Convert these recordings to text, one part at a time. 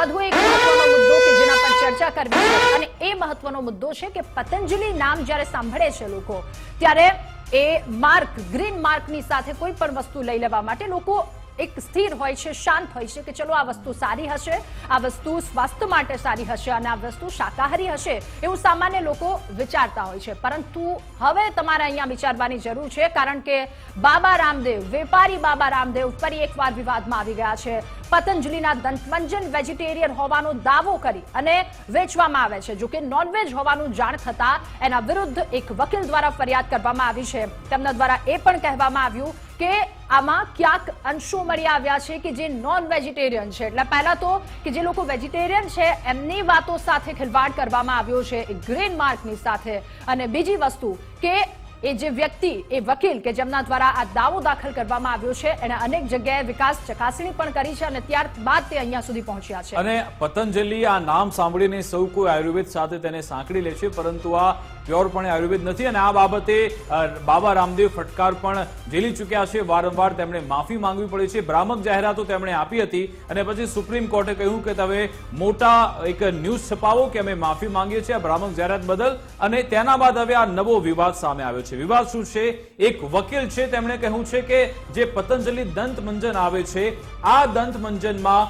વધુ એક મહત્વનો મુદ્દો કે જેના પર ચર્ચા કરવી અને એ મહત્વનો મુદ્દો છે કે પતંજલિ નામ જ્યારે સાંભળે છે લોકો, ત્યારે એ માર્ક, ગ્રીન માર્કની સાથે કોઈ પણ વસ્તુ લઈ લેવા માટે લોકો એક સ્થિર હોય છે, શાંત હોય છે કે ચલો આ વસ્તુ સારી હશે, આ વસ્તુ સ્વાસ્થ્ય માટે સારી હશે અને આ વસ્તુ શાકાહારી હશે એવું સામાન્ય લોકો વિચારતા હોય છે. પરંતુ હવે તમારે અહીંયા વિચારવાની જરૂર છે કારણ કે બાબા રામદેવ, વેપારી બાબા રામદેવ ફરી એકવાર વિવાદમાં આવી ગયા છે. પતંજલિના દંતમંજન વેજીટેરિયન હોવાનો દાવો કરી અને વેચવામાં આવે છે. જો કે નોનવેજ હોવાનું જાણ થતા એના વિરુદ્ધ એક વકીલ દ્વારા ફરિયાદ કરવામાં આવી છે. તેમના દ્વારા એ પણ કહેવામાં આવ્યું કે આમાં ક્યાંક અંશો મળી આવ્યા છે કે જે નોન વેજીટેરિયન છે. એટલે પહેલા તો કે જે લોકો વેજીટેરિયન છે, એમની વાતો સાથે ખિલવાડ કરવામાં આવ્યો છે ગ્રીન માર્કની સાથે. અને બીજી વસ્તુ કે એ જે વ્યક્તિ, એ વકીલ કે જેમના દ્વારા આ દાવો દાખલ કરવામાં આવ્યો છે એને અનેક જગ્યાએ વિકાસ ચકાસણી પણ કરી છે અને ત્યારબાદ તે અહીંયા સુધી પહોંચ્યા છે. અને પતંજલિ આ નામ સાંભળીને સૌ કોઈ આયુર્વેદ સાથે તેને સાંકળી લે છે, પરંતુ આ પ્યોરપણે આયુર્વેદ નથી અને આ બાબતે બાબા રામદેવ ફટકાર પણ ઝીલી ચૂક્યા છે. વારંવાર તેમણે માફી માંગવી પડી છે. ભ્રામક જાહેરાતો તેમણે આપી હતી અને પછી સુપ્રીમ કોર્ટે કહ્યું કે તમે મોટા એક ન્યૂઝ છપાવો કે અમે માફી માંગીએ છીએ આ ભ્રામક જાહેરાત બદલ અને તેના બાદ હવે આ નવો વિવાદ સામે આવ્યો છે. વિવાદ શું છે? એક વકીલ છે. તેમણે કહ્યું છે કે જે પતંજલિ દંત મંજન આવે છે, આ દંત મંજનમાં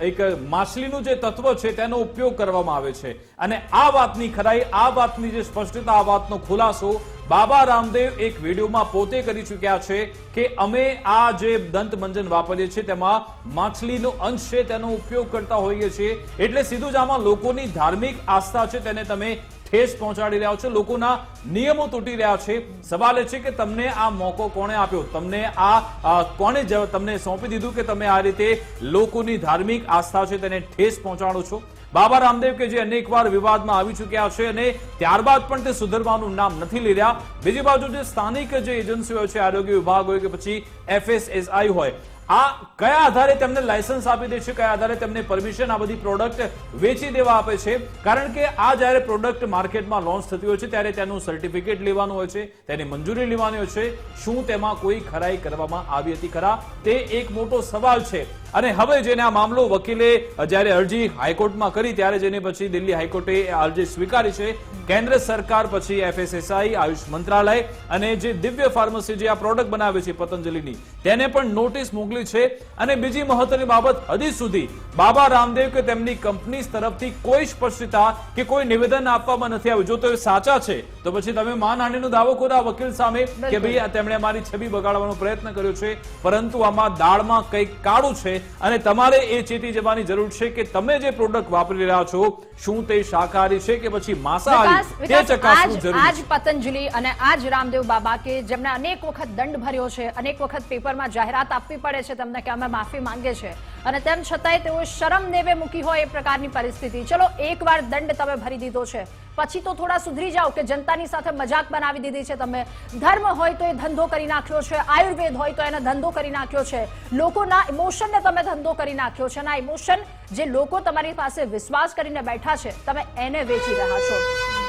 એક માછલીનું જે તત્વ છે તેનો ઉપયોગ કરવામાં આવે છે. અને આ વાતની ખરાઈ, આ વાતની જે સ્પષ્ટતા, આ વાતનો ખુલાસો બાબા રામદેવ એક વિડીયોમાં પોતે કરી ચૂક્યા છે કે અમે આ જે દંત મંજન વાપરીએ છીએ તેમાં માછલીનો અંશ છે તેનો ઉપયોગ કરતા હોઈએ છીએ. એટલે સીધું જ આમાં લોકોની ધાર્મિક આસ્થા છે, તેને તમે ઠેસ પહોંચાડી રહ્યા છો. લોકોના નિયમો તૂટી રહ્યા છે. સવાલ એ છે કે તમને આ મોકો કોણે આપ્યો? તમને આ કોણે તમને સોંપી દીધું કે તમે આ રીતે લોકોની ધાર્મિક આસ્થા છે તેને ઠેસ પહોંચાડો છો? બાબા રામદેવ કે જે અનેકવાર વિવાદમાં આવી ચૂક્યા છે અને ત્યારબાદ પણ તે સુધરવાનું નામ નથી લઈ રહ્યા. બીજી બાજુ જે સ્થાનિક જે એજન્સીઓ છે, આરોગ્ય વિભાગ હોય કે પછી એફએસએસઆઈ હોય આ કયા આધારે તેમને લાયસન્સ આપી દે છે, કયા આધારે તેમને પરમિશન આ બધી પ્રોડક્ટ વેચી દેવા આપે છે? કારણ કે આ જ્યારે પ્રોડક્ટ માર્કેટમાં લોન્ચ થતી હોય છે, ત્યારે તેનું સર્ટિફિકેટ લેવાનું હોય છે, તેની મંજૂરી લેવાની હોય છે. શું તેમાં કોઈ ખરાઈ કરવામાં આવી હતી ખરા? તે એક મોટો સવાલ છે. અને હવે જેને આ મામલો વકીલે જ્યારે અરજી હાઈકોર્ટમાં કરી ત્યારે જેને પછી દિલ્હી હાઈકોર્ટે અરજી સ્વીકારી છે કેન્દ્ર સરકાર પછી એફએસએસઆઈ આયુષ મંત્રાલય અને જે દિવ્ય ફાર્મસી જે આ પ્રોડક્ટ બનાવે છે પતંજલિની તેને પણ નોટિસ મોકલી છે. અને બીજી મહત્વની બાબત હજી સુધી બાબા રામદેવ કે તેમની કંપની તરફથી કોઈ સ્પષ્ટતા કે કોઈ નિવેદન આપવામાં નથી આવ્યું. જો તો એ સાચા છે તો પછી તમે માનહાનિનો દાવો કરો આ વકીલ સામે કે ભાઈ તેમણે મારી છબી બગાડવાનો પ્રયત્ન કર્યો છે પરંતુ આમાં દાળમાં કંઈક કાળું છે અને તમારે એ ચેતી જવાની જરૂર છે કે તમે જે પ્રોડક્ટ વાપરી રહ્યા છો શું તે શાકાહારી છે કે પછી માંસાહારી તે ચકાસવું જરૂરી આજ પતંજલિ અને આજ રામદેવ બાબા કે જેમને અનેક વખત દંડ ભર્યો છે અનેક વખત પેપરમાં જાહેરાત આપવી પડે છે તમને કે અમે માફી માંગે છે. અને તેમ છતાંય તેઓ શરમ નેવે મૂકી હોય એ પ્રકારની પરિસ્થિતિ. ચલો, એકવાર દંડ તમે ભરી દીધો છે. પછી તો થોડા સુધરી જાઓ કે જનતાની સાથે મજાક બનાવી દીધી છે તમે. ધર્મ હોય તો એ ધંધો કરી નાખ્યો છે, આયુર્વેદ હોય તો એને ધંધો કરી નાખ્યો છે. લોકોના ઇમોશનને તમે ધંધો કરી નાખ્યો છે અને આ ઇમોશન જે લોકો તમારી પાસે વિશ્વાસ કરીને બેઠા છે, તમે એને વેચી રહ્યા છો.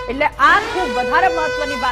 એટલે આ ખૂબ વધારે મહત્વની વાત